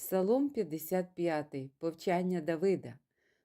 Псалом 55, повчання Давида.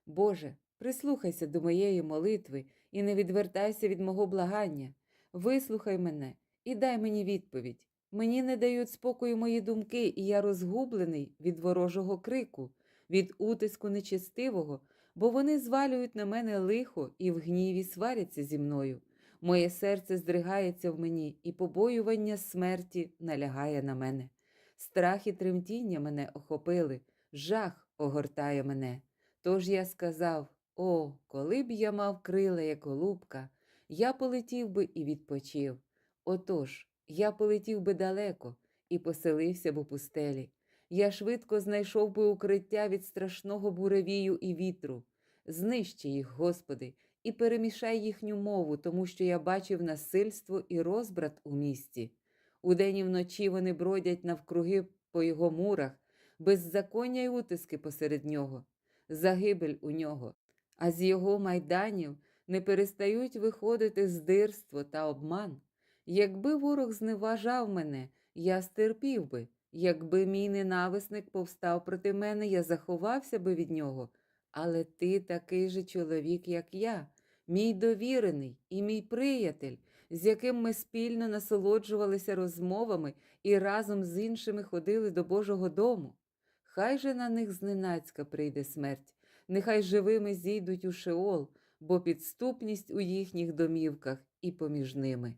Боже, прислухайся до моєї молитви і не відвертайся від мого благання. Вислухай мене і дай мені відповідь. Мені не дають спокою мої думки, і я розгублений від ворожого крику, від утиску нечестивого, бо вони звалюють на мене лихо і в гніві сваряться зі мною. Моє серце здригається в мені, і побоювання смерті налягає на мене. Страх і тремтіння мене охопили, жах огортає мене. Тож я сказав: О, коли б я мав крила, як голубка, я полетів би і відпочив. Отож, я полетів би далеко і поселився б у пустелі. Я швидко знайшов би укриття від страшного буревію і вітру. Знищи їх, Господи, і перемішай їхню мову, тому що я бачив насильство і розбрат у місті. Удень і вночі вони бродять навкруги по його мурах, беззаконня й утиски посеред нього, загибель у нього, а з його майданів не перестають виходити здирство та обман. Якби ворог зневажав мене, я стерпів би, якби мій ненависник повстав проти мене, я заховався би від нього. Але ти такий же чоловік, як я, мій довірений і мій приятель, з яким ми спільно насолоджувалися розмовами і разом з іншими ходили до Божого дому. Хай же на них зненацька прийде смерть, нехай живими зійдуть у Шеол, бо підступність у їхніх домівках і поміж ними.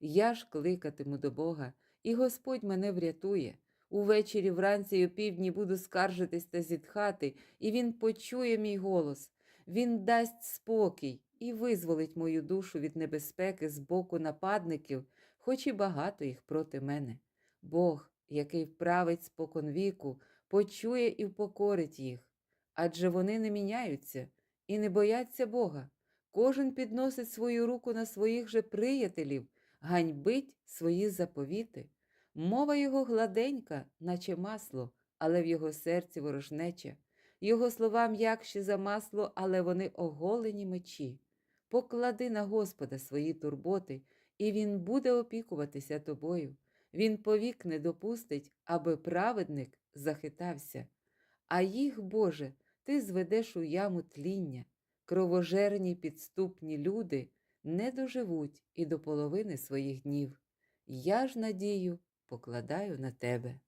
Я ж кликатиму до Бога, і Господь мене врятує. Увечері, вранці й опівдні буду скаржитись та зітхати, і Він почує мій голос. Він дасть спокій і визволить мою душу від небезпеки з боку нападників, хоч і багато їх проти мене. Бог, який вправить спокон віку, почує і впокорить їх. Адже вони не міняються і не бояться Бога. Кожен підносить свою руку на своїх же приятелів, ганьбить свої заповіти. Мова його гладенька, наче масло, але в його серці ворожнеча. Його слова м'якші за масло, але вони оголені мечі. Поклади на Господа свої турботи, і Він буде опікуватися тобою. Він повік не допустить, аби праведник захитався. А їх, Боже, ти зведеш у яму тління. Кровожерні підступні люди не доживуть і до половини своїх днів. Я ж надію покладаю на тебе.